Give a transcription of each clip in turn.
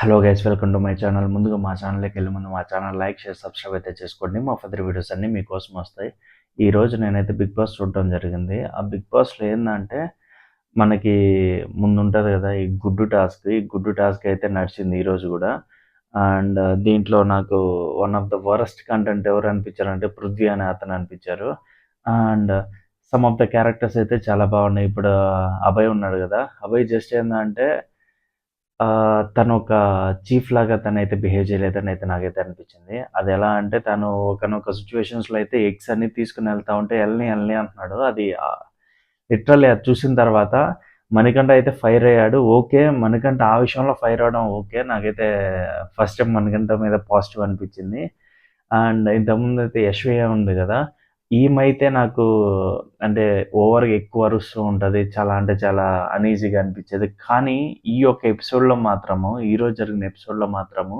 Hello guys welcome to my channel ముందుగా మా ఛానల్కి వెళ్ళే ముందు మా ఛానల్ లైక్ షేర్ సబ్స్క్రైబ్ అయితే చేసుకోండి. మా ఫర్దర్ వీడియోస్ అన్నీ మీకోసం వస్తాయి. ఈ రోజు నేనైతే బిగ్ బాస్ చూడడం జరిగింది. ఆ బిగ్ బాస్లో ఏంటంటే మనకి ముందు ఉంటుంది కదా ఈ గుడ్డు టాస్క్ ఈ గుడ్డు టాస్క్ అయితే నడిచింది ఈరోజు కూడా. అండ్ uh, దీంట్లో నాకు one of the worst content ఎవరు అనిపించారు అంటే పృథ్వీ అనే అతను అనిపించారు. And some of the characters అయితే చాలా బాగున్నాయి. ఇప్పుడు uh, అభయ్ ఉన్నాడు కదా. అభయ్ జస్ట్ ఏంటంటే తను ఒక చీఫ్ లాగా తనైతే బిహేవ్ చేయలేదని అయితే నాకైతే అనిపించింది. అది ఎలా అంటే తను ఒకనొక సిచ్యువేషన్స్లో అయితే ఎగ్స్ అన్ని తీసుకుని వెళ్తా ఉంటే వెళ్ళని వెళ్ళని అంటున్నాడు. అది లిటరల్లీ అది చూసిన తర్వాత మణికంఠ అయితే ఫైర్ అయ్యాడు. ఓకే మణికంఠ ఆ విషయంలో ఫైర్ అవడం ఓకే. నాకైతే ఫస్ట్ టైం మణికంఠ మీద పాజిటివ్ అనిపించింది. అండ్ ఇంతకుముందు అయితే యశ్వయ్య ఉంది కదా ఈమైతే నాకు అంటే ఓవర్గా ఎక్కువ అరుస్తూ ఉంటుంది చాలా అంటే చాలా అనీజీగా అనిపించేది. కానీ ఈ యొక్క ఎపిసోడ్లో మాత్రము ఈరోజు జరిగిన ఎపిసోడ్లో మాత్రము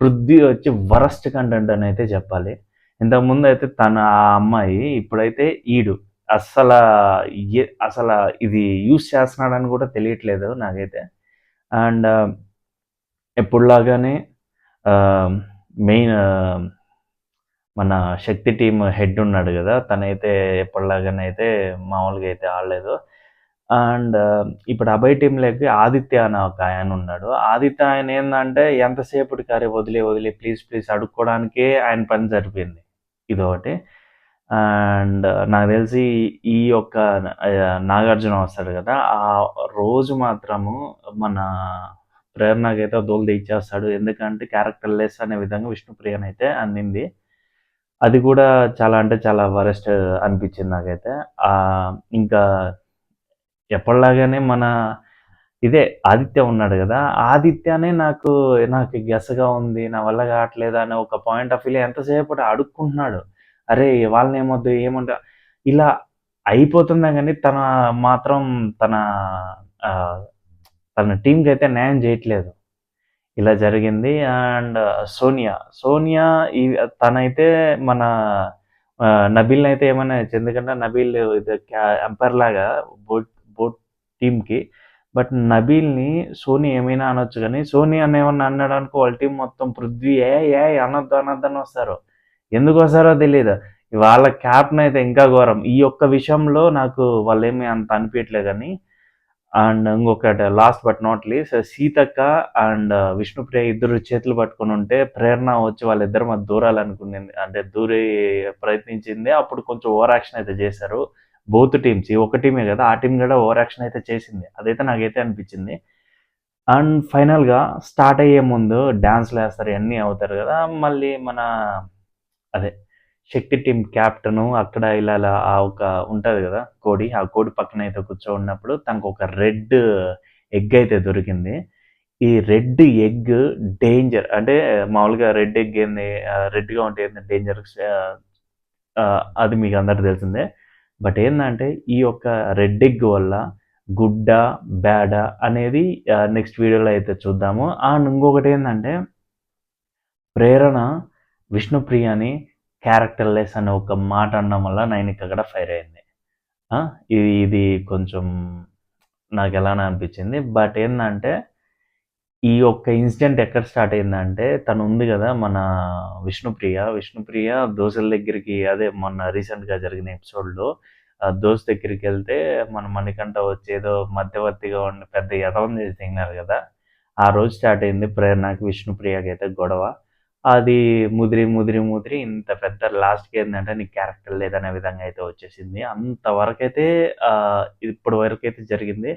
పృథ్వీ వచ్చి వరస్ట్ కంటెంట్ అని అయితే చెప్పాలి. ఇంతకుముందు అయితే తన ఆ అమ్మాయి ఇప్పుడైతే ఈడు. అస్సలు అసలు ఇది యూస్ చేస్తున్నాడని కూడా తెలియట్లేదు నాకైతే. అండ్ ఎప్పుడులాగానే మెయిన్ మన శక్తి టీం హెడ్ ఉన్నాడు కదా తనైతే ఎప్పటిలాగానైతే మామూలుగా అయితే ఆడలేదు. అండ్ ఇప్పుడు అభయ్ టీంలోకి ఆదిత్య అనే ఒక ఆయన ఉన్నాడు. ఆదిత్య ఆయన ఏంటంటే ఎంతసేపటికి అరే వదిలే వదిలే ప్లీజ్ ప్లీజ్ అడుక్కోవడానికే ఆయన పని సరిపోయింది. ఇదొకటి అండ్ నాకు తెలిసి ఈ యొక్క నాగార్జున వస్తాడు కదా ఆ రోజు మాత్రము మన ప్రేరణకైతే దోలు తెచ్చేస్తాడు. ఎందుకంటే క్యారెక్టర్ లెస్ అనే విధంగా విష్ణుప్రియన్ అయితే అందింది. అది కూడా చాలా అంటే చాలా వరెస్ట్ అనిపించింది నాకైతే. ఇంకా ఎప్పటిలాగానే మన ఇదే ఆదిత్య ఉన్నాడు కదా ఆదిత్యనే నాకు నాకు గెసగా ఉంది నా వల్ల కావట్లేదు అనే ఒక పాయింట్ ఆఫ్ వ్యూలో ఎంతసేపు అడుక్కుంటున్నాడు. అరే వాళ్ళని ఏమొద్దు ఏమంటా ఇలా అయిపోతుందా కానీ తన మాత్రం తన తన టీంకి అయితే న్యాయం చేయట్లేదు. ఇలా జరిగింది. అండ్ సోనియా సోనియా ఈ తనైతే మన నబీల్ అయితే ఏమైనా ఎందుకంటే నబీల్ ఇది ఎంపైర్ లాగా బోట్ బోట్ టీమ్కి. బట్ నబీల్ని సోనీ ఏమైనా అనొచ్చు కానీ సోనీ అని ఏమన్నా అన్నాడు అనుకో వాళ్ళ టీం మొత్తం పృథ్వీ ఏ ఏ అనొద్దు అనొద్దు అని వస్తారు. ఎందుకు వస్తారో తెలియదు వాళ్ళ క్యాప్టెన్ అయితే ఇంకా ఘోరం. ఈ ఒక్క విషయంలో నాకు వాళ్ళు ఏమీ అంత అనిపించట్లేదు కానీ అండ్ ఇంకొకటి లాస్ట్ బట్ నాట్ లీస్ట్ సీతక్క అండ్ uh, విష్ణుప్రియ ఇద్దరు చేతులు పట్టుకొని ఉంటే ప్రేరణ వచ్చి వాళ్ళిద్దరు మధ్య దూరాలనుకునింది అంటే దూరే ప్రయత్నించింది. అప్పుడు కొంచెం ఓవర్ యాక్షన్ అయితే చేశారు. బోత్ టీమ్స్ ఈ ఒక టీమే కదా ఆ టీం కూడా ఓవర్ యాక్షన్ అయితే చేసింది. అదైతే నాకైతే అనిపించింది. అండ్ ఫైనల్గా స్టార్ట్ అయ్యే ముందు డ్యాన్స్లు వేస్తారు. ఇవన్నీ అవుతారు కదా. మళ్ళీ మన అదే శక్తి టీం క్యాప్టెను అక్కడ ఇలా ఇలా ఆ ఒక ఉంటుంది కదా కోడి. ఆ కోడి పక్కన అయితే కూర్చో ఉన్నప్పుడు తనకు ఒక రెడ్ ఎగ్ అయితే దొరికింది. ఈ రెడ్ ఎగ్ డేంజర్ అంటే మామూలుగా రెడ్ ఎగ్ ఏంది రెడ్గా ఉంటే ఏంది డేంజర్ అది మీకు అందరికి తెలిసిందే. బట్ ఏంటంటే ఈ యొక్క రెడ్ ఎగ్ వల్ల గుడ్డ బ్యాడ అనేది నెక్స్ట్ వీడియోలో అయితే చూద్దాము. అండ్ ఇంకొకటి ఏంటంటే ప్రేరణ విష్ణుప్రియని క్యారెక్టర్ లెస్ అనే ఒక మాట అనడం వల్ల నైన్కి అక్కడ ఫైర్ అయింది. ఇది ఇది కొంచెం నాకు ఎలానే అనిపించింది. బట్ ఏంటంటే ఈ ఒక్క ఇన్సిడెంట్ ఎక్కడ స్టార్ట్ అయిందంటే తను ఉంది కదా మన విష్ణుప్రియ. విష్ణుప్రియ దోశల దగ్గరికి అదే మొన్న రీసెంట్గా జరిగిన ఎపిసోడ్లో దోశ దగ్గరికి వెళ్తే మన మణికంఠ వచ్చేదో మధ్యవర్తిగా ఉండి పెద్ద యథవం చేసి తిన్నారు కదా. ఆ రోజు స్టార్ట్ అయింది ప్రేరణకి విష్ణుప్రియకి అయితే గొడవ. అది ముదిరి ముదిరి ముదిరి ఇంత పెద్ద లాస్ట్కి ఏంటంటే నీ క్యారెక్టర్ లేదనే విధంగా అయితే వచ్చేసింది. అంతవరకైతే ఇప్పటి వరకు అయితే జరిగింది.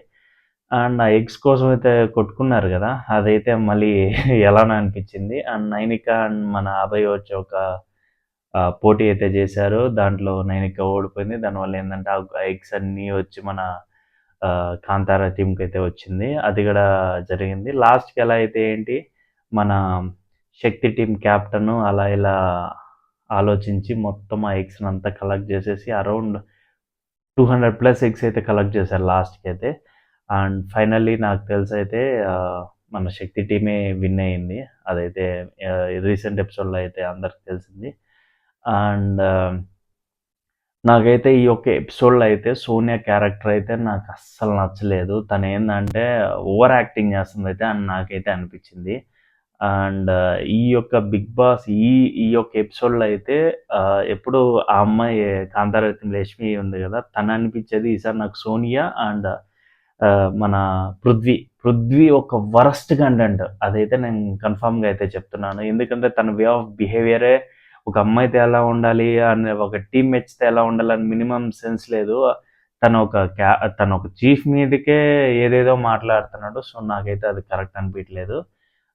అండ్ ఆ ఎగ్స్ కోసం అయితే కొట్టుకున్నారు కదా అదైతే మళ్ళీ ఎలానో అనిపించింది. అండ్ నైనిక అండ్ మన అభయ్ వచ్చి ఒక పోటీ అయితే చేశారు. దాంట్లో నైనిక ఓడిపోయింది. దానివల్ల ఏంటంటే ఆ ఎగ్స్ అన్నీ వచ్చి మన కాంతారా టీంకి అయితే వచ్చింది. అది కూడా జరిగింది. లాస్ట్కి ఎలా అయితే ఏంటి మన శక్తి టీం క్యాప్టెన్ అలా ఇలా ఆలోచించి మొత్తం ఆ ఎగ్స్ అంతా కలెక్ట్ చేసేసి around two hundred plus eggs అయితే కలెక్ట్ చేశారు లాస్ట్కి అయితే. అండ్ ఫైనల్లీ నాకు తెలిసి అయితే మన శక్తి టీమే విన్ అయింది. అదైతే రీసెంట్ ఎపిసోడ్లో అయితే అందరికి తెలిసింది. అండ్ నాకైతే ఈ యొక్క ఎపిసోడ్‌లో అయితే సోనియా క్యారెక్టర్ అయితే నాకు అస్సలు నచ్చలేదు. తనేందంటే ఓవర్ యాక్టింగ్ చేస్తుంది అయితే అని నాకైతే అనిపించింది. అండ్ ఈ యొక్క 'బిగ్ బాస్' ఈ ఈ యొక్క ఎపిసోడ్‌లో అయితే ఎప్పుడు ఆ అమ్మాయి కాంతారావు లక్ష్మి ఉంది కదా తను అనిపించేది ఈసారి నాకు సోనియా అండ్ మన పృథ్వీ, పృథ్వీ ఒక వరస్ట్ కంటెంట్. అదైతే నేను కన్ఫామ్గా అయితే చెప్తున్నాను. ఎందుకంటే తన వే ఆఫ్ బిహేవియరే ఒక అమ్మాయితో ఎలా ఉండాలి, అని ఒక టీమ్‌మేట్స్‌తో ఎలా ఉండాలని మినిమమ్ సెన్స్ లేదు. తను ఒక క్యా తను ఒక చీఫ్ మీదకే ఏదేదో మాట్లాడుతున్నాడు. సో, నాకైతే అది కరెక్ట్ అనిపించలేదు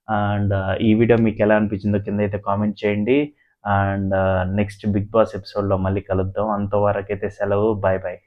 అండ్ ఈ వీడియో ఎలా అనిపించిందో కింద అయితే కామెంట్ చేయండి. అండ్ నెక్స్ట్ 'బిగ్ బాస్' ఎపిసోడ్‌లో మళ్ళీ కలుద్దాం. అంతవరకైతే సెలవు. Bye bye.